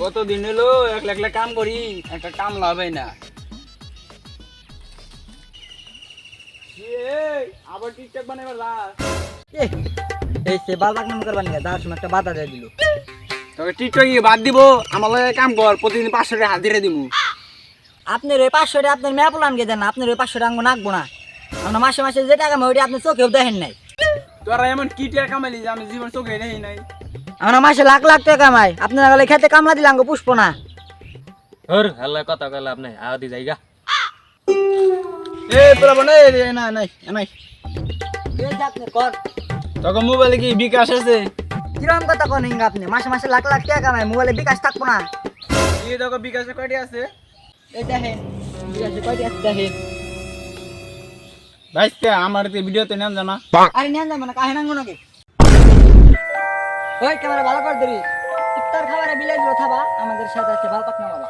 কতদিন হলো? একলা একলা কাম করি একটা কাম লাভ না। এই, আবার টিকটক বানাবার লাভ এই সে বাল বাগনাম করবার নিয়ে যাওয়ার একটা বাধা দিয়ে দিল। তবে টিকটক বাদ দিব আমার লগে কাম কর প্রতিদিন পাঁচশো টাকা আপনার ওই পাঁচশো টাকা আপনার মেয়ে দেন না আপনার ওই পাঁচশো টাকা নাকবো না। আমরা মাসে মাসে যে টাকা ওইটা আপনি চোখেও দেখেন নাই। তোরা এমন কি টিয়া কামাইলি যে আমি জীবন চোখে নেই নাই? আমরা মাসে লাখ লাখ টাকা কামাই। আপনার গেলে খেতে কামলা দিলাম গো পুষ্প না। হর হাল্লা কথা কইলা আপনি আদি জায়গা এ তোরা বনে না নাই নাই। এই তখন মোবাইলে কি বিকাশ আছে? কিরম কথা কন হিঙ্গা আপনি? মাসে মাসে লাখ লাখ টাকা কামাই মোবাইলে বিকাশ থাকব না। কি তখন বিকাশে কয়টি আছে? এই দেখেন বিকাশে কয়টি আছে দেখেন। ভাইস্তে আমার ভিডিওতে নেন জানা। আরে নিয়ে যাব না কাহে নাঙ্গো নাকি? ওই ক্যামেরা ভালো করে দিবি ইফতার খাবারে বিলাইজ থাবা, আমাদের সাথে আছে ভালো পাকনা বাবা।